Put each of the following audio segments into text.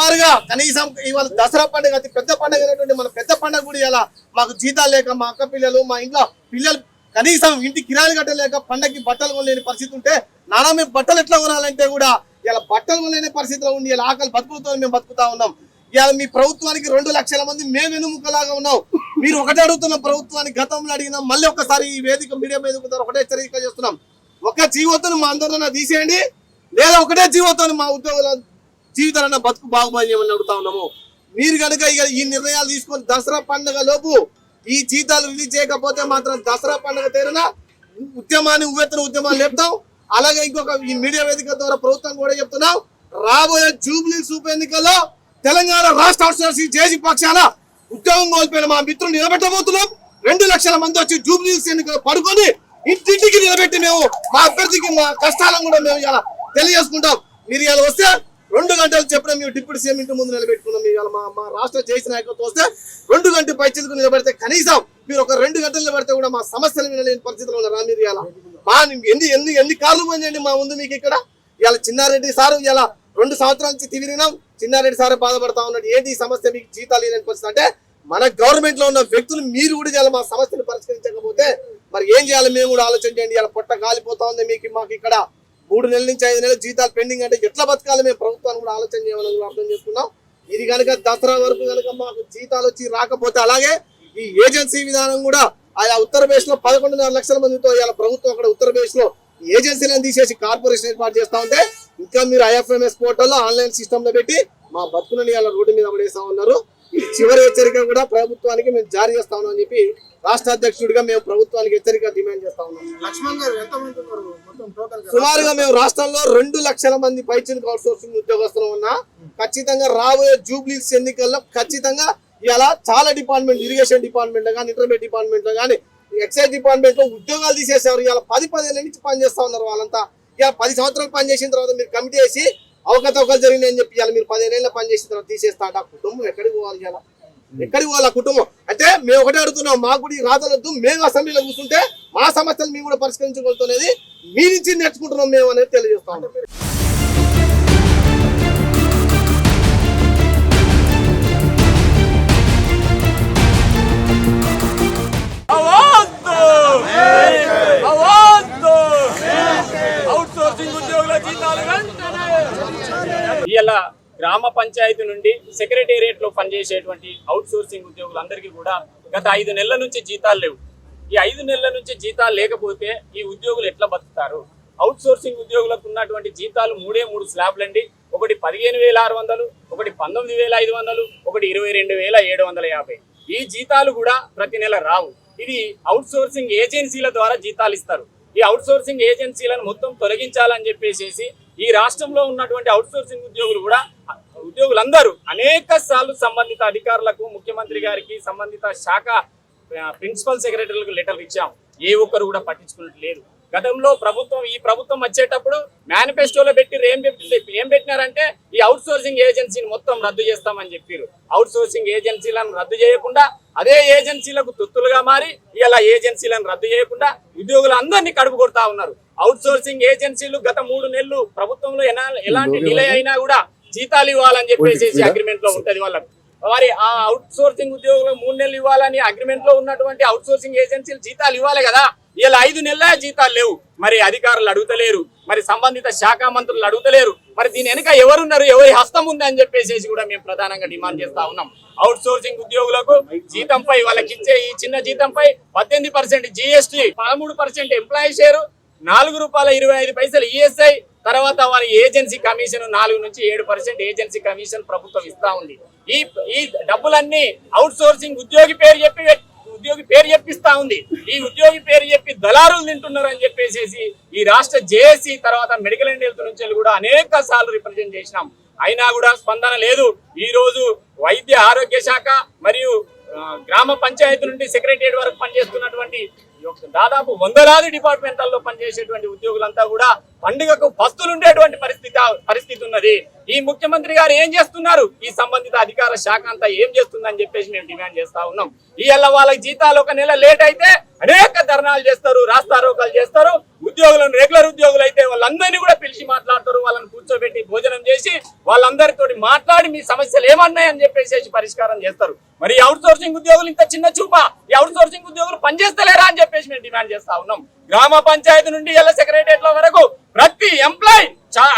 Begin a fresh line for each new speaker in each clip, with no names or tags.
సుమారుగా కనీసం ఇవాళ దసరా పండుగ అతి పెద్ద పండుగ అనేటువంటి మన పెద్ద పండుగ కూడా ఇలా మాకు జీతాలు లేక మా అక్క పిల్లలు మా ఇంట్లో పిల్లలు కనీసం ఇంటి కిరాయిలు కట్టలేక పండగకి బట్టలు కొనలేని పరిస్థితి ఉంటే నానా మేము బట్టలు ఎట్లా కొనాలంటే కూడా ఇలా బట్టలు కొనలేని పరిస్థితిలో ఉండి ఇలా ఆకలి బతుకులతో మేము బతుకుతా ఉన్నాం. ఇవాళ మీ ప్రభుత్వానికి రెండు లక్షల మంది మేము వెనుముకలాగా ఉన్నాం. మీరు ఒకటే అడుగుతున్న ప్రభుత్వానికి గతంలో అడిగినాం మళ్ళీ ఒకసారి ఈ వేదిక మీడియా మీద ఒకటే హెచ్చరిక చేస్తున్నాం. ఒక జీవోతను మా అందరూ తీసేయండి. లేదా ఒకటే జీవోతను మా ఉద్యోగుల జీవితాలన్న బతుకు బాగుపడేయమని అడుగుతా ఉన్నాము? మీరు కనుక ఇక ఈ నిర్ణయాలు తీసుకొని దసరా పండుగ లోపు ఈ జీతాలు రిలీజ్ చేయకపోతే మాత్రం దసరా పండుగ తేరున ఉద్యమాన్ని ఉవ్వెత్తున ఉద్యమాలు లేపుతాం. అలాగే ఇంకొక ఈ మీడియా వేదిక ద్వారా ప్రభుత్వం కూడా చెప్తున్నాం. రాబోయే జూబ్లీ ఉప ఎన్నికల్లో తెలంగాణ రాష్ట్ర అవసరం చేసి పక్షాన ఉద్యోగం కోల్పోయిన మా మిత్రులు నిలబెట్టబోతున్నాం. రెండు లక్షల మంది వచ్చి జూబ్లీ ఎన్నికలు పడుకొని ఇంటింటికి నిలబెట్టి మేము మా అభ్యర్థికి మా కష్టాలను కూడా మేము ఇలా తెలియజేసుకుంటాం. మీరు ఇలా వస్తే రెండు గంటలు చెప్పిన మేము డిప్యూటీ సీఎం ఇంటి ముందు నిలబెట్టుకున్నాం. ఇవాళ మా మా రాష్ట్ర చేసిన నాయకత్వం వస్తే రెండు గంటల పైచలకు నిలబడితే కనీసం మీరు ఒక రెండు గంటలు నిలబడితే కూడా మా సమస్యలు వినలేని పరిస్థితిలో ఉన్నారా. మీరు ఇలా మా ఎన్ని ఎన్ని ఎన్ని కార్లు పోయిందండి మా ముందు మీకు ఇక్కడ? ఇలా చిన్నారెడ్డి సారు ఇలా రెండు సంవత్సరాల నుంచి తిరిగినాం చిన్నారెడ్డి సారే బాధపడతా ఉన్నాడు. ఏంటి సమస్య మీకు జీతాలు లేని పరిస్థితి అంటే మన గవర్నమెంట్లో ఉన్న వ్యక్తులు మీరు కూడా ఇలా మా సమస్యను పరిష్కరించకపోతే మరి ఏం చేయాలి? మేము కూడా ఆలోచించండి ఇలా పొట్ట కాలిపోతా ఉంది మీకు మాకు ఇక్కడ. మూడు నెలల నుంచి ఐదు నెలల జీతాలు పెండింగ్ అంటే ఎట్లా బతకాలి మేము ప్రభుత్వాన్ని కూడా ఆలోచన చేయాలని కూడా అర్థం చేసుకున్నాం. ఇది కనుక దసరా వరకు కనుక మాకు జీతాలు వచ్చి రాకపోతే అలాగే ఈ ఏజెన్సీ విధానం కూడా ఆయా ఉత్తరప్రదేశ్లో పదకొండున్నర లక్షల మందితో ఇలా ప్రభుత్వం అక్కడ ఉత్తరప్రదేశ్లో ఈ ఏజెన్సీలను తీసేసి కార్పొరేషన్ ఏర్పాటు చేస్తా ఉంటే ఇంకా మీరు ఐఎఫ్ఎంఎస్ పోర్టల్లో ఆన్లైన్ సిస్టమ్లో పెట్టి మా బతుకులని ఇలా రోడ్డు మీద పడేస్తా ఉన్నారు. చివరి హెచ్చరిక కూడా ప్రభుత్వానికి మేము జారీ చేస్తా ఉన్నాం అని చెప్పి రాష్ట్ర అధ్యక్షుడిగా మేము ప్రభుత్వానికి హెచ్చరిక డిమాండ్ చేస్తా ఉన్నాం. సుమారుగా మేము రాష్ట్రంలో రెండు లక్షల మంది పైచిలకు అవుట్ సోర్సింగ్ ఉద్యోగస్తులు ఉన్నా ఖచ్చితంగా రాబోయే జూబ్లీస్ ఎన్నికల్లో ఖచ్చితంగా ఇలా చాలా డిపార్ట్మెంట్ ఇరిగేషన్ డిపార్ట్మెంట్లో కానీ ఇంటర్మీడియట్ డిపార్ట్మెంట్లో కానీ ఎక్సైజ్ డిపార్ట్మెంట్లో ఉద్యోగాలు తీసేసేవారు. ఇలా పది పదేళ్ళ నుంచి పనిచేస్తా ఉన్నారు వాళ్ళంతా. ఇక పది సంవత్సరాలు పనిచేసిన తర్వాత మీరు కమిటీ వేసి అవకతవకలు జరిగినాయి అని చెప్పి ఇవాళ మీరు పదిహేనేళ్ళ పని చేసిన తర్వాత తీసేస్తా అంటే ఆ కుటుంబం ఎక్కడికి పోవాలి ఇలా ఎక్కడికి పోవాలి ఆ కుటుంబం? అంటే మేము ఒకటే అడుగుతున్నాం మాకు కూడా ఈ రాతలొద్దు మేము అసెంబ్లీలో కూర్చుంటే మా సమస్యలు మేము కూడా పరిష్కరించగలుగుతున్నది మీ నుంచి నేర్చుకుంటున్నాం మేము అనేది తెలియజేస్తాం
ఇలా గ్రామ పంచాయతీ నుండి సెక్రటేరియట్లో పనిచేసేటువంటి అవుట్ సోర్సింగ్ ఉద్యోగులందరికీ కూడా గత ఐదు నెలల నుంచి జీతాలు లేవు. ఈ ఐదు నెలల నుంచి జీతాలు లేకపోతే ఈ ఉద్యోగులు ఎట్లా బతుకుతారు? అవుట్ సోర్సింగ్ ఉద్యోగులకు ఉన్నటువంటి జీతాలు మూడే మూడు స్లాబ్లు అండి. ఒకటి పదిహేను వేల ఆరు వందలు ఒకటి పంతొమ్మిది వేల ఐదు వందలు ఒకటి ఇరవై రెండు వేల ఏడు వందల యాభై. ఈ జీతాలు కూడా ప్రతి నెల రావు. ఇది అవుట్ సోర్సింగ్ ఏజెన్సీల ద్వారా జీతాలు ఇస్తారు. ఈ అవుట్ సోర్సింగ్ ఏజెన్సీలను మొత్తం తొలగించాలని చెప్పేసి ఈ రాష్ట్రంలో ఉన్నటువంటి అవుట్సోర్సింగ్ ఉద్యోగులు కూడా ఉద్యోగులందరూ అనేక సార్లు సంబంధిత అధికారులకు ముఖ్యమంత్రి గారికి సంబంధిత శాఖ ప్రిన్సిపల్ సెక్రటరీలకు లెటర్లు ఇచ్చాం ఏ ఒక్కరు కూడా పట్టించుకున్నట్టు లేదు. గతంలో ప్రభుత్వం ఈ ప్రభుత్వం వచ్చేటప్పుడు మేనిఫెస్టోలో పెట్టి ఏం ఏం పెట్టినారంటే ఈ అవుట్ సోర్సింగ్ ఏజెన్సీని మొత్తం రద్దు చేస్తామని చెప్పారు అవుట్ సోర్సింగ్ ఏజెన్సీలను రద్దు చేయకుండా అదే ఏజెన్సీలకు తొత్తులుగా మారి ఇలా ఏజెన్సీలను రద్దు చేయకుండా ఉద్యోగులందరినీ కడుపు కొడతా ఉన్నారు. అవుట్ సోర్సింగ్ ఏజెన్సీలు గత మూడు నెలలు ప్రభుత్వంలో ఎలాంటి డిలే అయినా కూడా జీతాలు ఇవ్వాలని చెప్పేసి అగ్రిమెంట్లో ఉంటది వాళ్ళకు. మరి ఆ అవుట్ సోర్సింగ్ ఉద్యోగులు మూడు నెలలు ఇవ్వాలని అగ్రిమెంట్లో ఉన్నటువంటి అవుట్ సోర్సింగ్ ఏజెన్సీలు జీతాలు ఇవ్వాలి కదా? ఇలా ఐదు నెలల జీతాలు లేవు. మరి అధికారులు అడుగుతలేరు. మరి సంబంధిత శాఖ మంత్రులు అడుగుతలేరు. మరి దీని వెనుక ఎవరున్నారు? ఎవరి హస్తం ఉంది అని చెప్పేసి కూడా మేము ప్రధానంగా డిమాండ్ చేస్తా ఉన్నాం. అవుట్ సోర్సింగ్ ఉద్యోగులకు జీతంపై వాళ్ళకి ఇచ్చే ఈ చిన్న జీతంపై పద్దెనిమిది పర్సెంట్ జిఎస్టీ పదమూడు పర్సెంట్ ఎంప్లాయీ షేరు నాలుగు రూపాయల ఇరవై ఐదు పైసలు ఈఎస్ఐ తర్వాత వారి ఏజెన్సీ కమిషన్ నాలుగు నుంచి ఏడు పర్సెంట్ ఏజెన్సీ కమిషన్ ప్రభుత్వం ఇస్తా ఉంది. ఈ ఈ డబ్బులన్నీ అవుట్ సోర్సింగ్ ఉద్యోగి పేరు చెప్పి ఉద్యోగి పేరు చెప్పిస్తా ఉంది. ఈ ఉద్యోగి పేరు చెప్పి దళారులు తింటున్నారు అని చెప్పేసి ఈ రాష్ట్ర జేఏసీ తర్వాత మెడికల్ అండ్ హెల్త్ నుంచి కూడా అనేక సార్లు రిప్రజెంట్ చేసినాం. అయినా కూడా స్పందన లేదు. ఈ రోజు వైద్య ఆరోగ్య శాఖ మరియు గ్రామ పంచాయతీ నుండి సెక్రటరియట్ వరకు పనిచేస్తున్నటువంటి దాదాపు వందలాది డిపార్ట్మెంట్లలో పనిచేసేటువంటి ఉద్యోగులంతా కూడా పండుగకు పస్తులు ఉండేటువంటి పరిస్థితి పరిస్థితి ఉన్నది. ఈ ముఖ్యమంత్రి గారు ఏం చేస్తున్నారు? ఈ సంబంధిత అధికార శాఖ అంతా ఏం చేస్తుందని చెప్పేసి మేము డిమాండ్ చేస్తా ఉన్నాం. ఈ వాళ్ళకి జీతాలు ఒక నెల లేట్ అయితే అనేక ధర్నాలు చేస్తారు రాస్తారోకాలు చేస్తారు. ఉద్యోగులను రెగ్యులర్ ఉద్యోగులు అయితే వాళ్ళందరినీ కూడా పిలిచి మాట్లాడతారు వాళ్ళని కూర్చోబెట్టి భోజనం చేసి వాళ్ళందరితో మాట్లాడి మీ సమస్యలు ఏమన్నాయని చెప్పేసి పరిష్కారం చేస్తారు. మరి అవుట్ సోర్సింగ్ ఉద్యోగులు ఇంత చిన్న చూపా? ఈ అవుట్ సోర్సింగ్ ఉద్యోగులు పనిచేస్తలేరా అని చెప్పేసి మేము డిమాండ్ చేస్తా ఉన్నాం. గ్రామ పంచాయతీ నుండి ఇలా సెక్రటరియట్ల వరకు ప్రతి ఎంప్లాయ్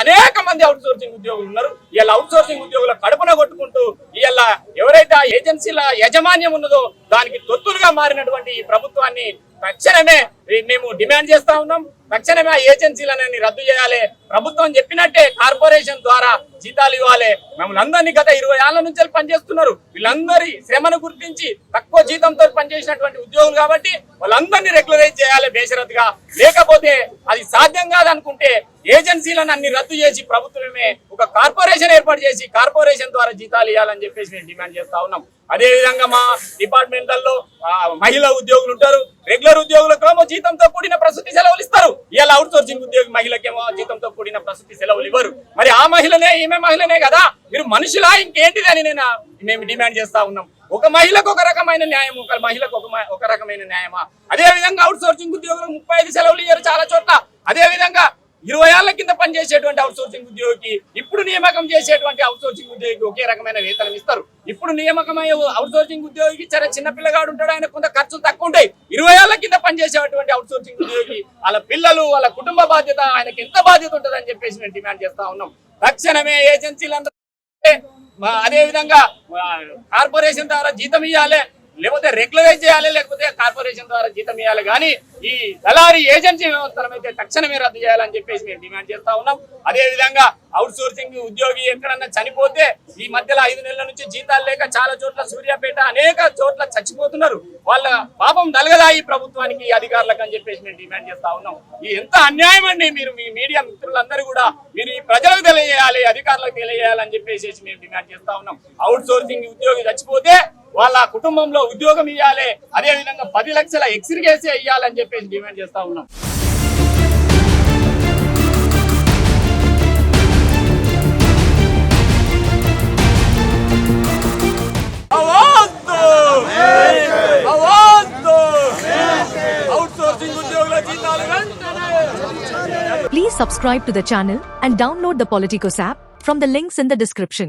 అనేక మంది అవుట్ సోర్సింగ్ ఉద్యోగులు ఉన్నారు. ఇలా అవుట్ సోర్సింగ్ ఉద్యోగుల కడుపున కొట్టుకుంటూ ఇలా ఎవరైతే ఆ ఏజెన్సీల యాజమాన్యం ఉన్నదో దానికి తొత్తులుగా మారినటువంటి ఈ ప్రభుత్వాన్ని తక్షణమే మేము డిమాండ్ చేస్తా ఉన్నాం. తక్షణమే ఆ ఏజెన్సీలను రద్దు చేయాలి. ప్రభుత్వం చెప్పినట్టే కార్పొరేషన్ ద్వారా జీతాలు ఇవ్వాలి. మమ్మల్ని అందరినీ గత ఇరవై ఏళ్ళ నుంచి పనిచేస్తున్నారు. వీళ్ళందరి శ్రమను గుర్తించి తక్కువ జీతంతో పనిచేసినటువంటి ఉద్యోగులు కాబట్టి వాళ్ళందరినీ రెగ్యులరైజ్ చేయాలి బేషరత్గా. లేకపోతే అది సాధ్యం కాదనుకుంటే ఏజెన్సీలను అన్ని రద్దు చేసి ప్రభుత్వమే ఒక కార్పొరేషన్ ఏర్పాటు చేసి కార్పొరేషన్ ద్వారా జీతాలు ఇవ్వాలని చెప్పేసి మేము డిమాండ్ చేస్తా ఉన్నాం. అదే విధంగా మా డిపార్ట్మెంట్లలో మహిళా ఉద్యోగులు ఉంటారు. రెగ్యులర్ ఉద్యోగులకు జీతంతో కూడిన ప్రసూతి సెలవులు ఇస్తారు. ఇలా అవుట్ సోర్సింగ్ ఉద్యోగి మహిళకేమో జీతంతో కూడిన ప్రసూతి సెలవులు ఇవ్వరు. మరి ఆ మహిళనే ఈమె మహిళనే కదా? మీరు మనుషులా ఇంకేంటిది అని నేను మేము డిమాండ్ చేస్తా ఉన్నాం. ఒక మహిళకు ఒక రకమైన న్యాయం ఒక మహిళకు ఒక ఒక రకమైన న్యాయమా? అదే విధంగా అవుట్ సోర్సింగ్ ఉద్యోగులకు ముప్పై ఐదు సెలవులు ఇయ్యారు చాలా చోట్ల. అదే విధంగా ఇరవై ఏళ్ళ కింద పనిచేసేటువంటి అవుట్ సోర్సింగ్ ఉద్యోగికి ఇప్పుడు నియామకం చేసేటువంటి అవుట్ సోర్సింగ్ ఉద్యోగికి ఒకే రకమైన వేతనం ఇస్తారు. ఇప్పుడు నియామకమయ్యే అవుట్ సోర్సింగ్ ఉద్యోగికి చాలా చిన్న పిల్లగాడు ఉంటాడు ఆయన కొంత ఖర్చులు తక్కువ ఉంటాయి. ఇరవై ఏళ్ళ కింద పనిచేసేటువంటి అవుట్ సోర్సింగ్ ఉద్యోగి వాళ్ళ పిల్లలు వాళ్ళ కుటుంబ బాధ్యత ఆయనకి ఎంత బాధ్యత ఉంటుందని చెప్పేసి మేము డిమాండ్ చేస్తా ఉన్నాం. తక్షణమే ఏజెన్సీలందరూ అదే విధంగా కార్పొరేషన్ ద్వారా జీతం ఇవ్వాలి లేకపోతే రెగ్యులరైజ్ చేయాలి లేకపోతే కార్పొరేషన్ ద్వారా జీతం ఇవ్వాలి కానీ ఈ దళారీ ఏజెన్సీ వ్యవస్థను అయితే తక్షణమే రద్దు చేయాలని చెప్పేసి మేము డిమాండ్ చేస్తా ఉన్నాం. అదే విధంగా అవుట్ సోర్సింగ్ ఉద్యోగి ఎక్కడన్నా చనిపోతే ఈ మధ్యలో ఐదు నెలల నుంచి జీతాలు లేక చాలా చోట్ల సూర్యాపేట అనేక చోట్ల చచ్చిపోతున్నారు. వాళ్ళ పాపం నలగదా ఈ ప్రభుత్వానికి అధికారులకు అని చెప్పేసి మేము డిమాండ్ చేస్తా ఉన్నాం. ఇది ఎంత అన్యాయం అండి మీరు మీ మీడియా మిత్రులందరూ కూడా. మీరు ఈ ప్రజలకు తెలియజేయాలి అధికారులకు తెలియజేయాలని చెప్పేసి మేము డిమాండ్ చేస్తా ఉన్నాం. అవుట్ సోర్సింగ్ ఉద్యోగి చచ్చిపోతే వాళ్ళ కుటుంబంలో ఉద్యోగం ఇవ్వాలి అదే విధంగా పది లక్షల ఎక్స్రిగేసే ఇవ్వాలని చెప్పేసి డిమాండ్ చేస్తా ఉన్నాం అవార్డు! అవార్డు! అవుట్ సోర్సింగ్ ఉద్యోగుల జీతాలు వెంటనే
Please subscribe to the channel and download the Politicos app from the links in the description.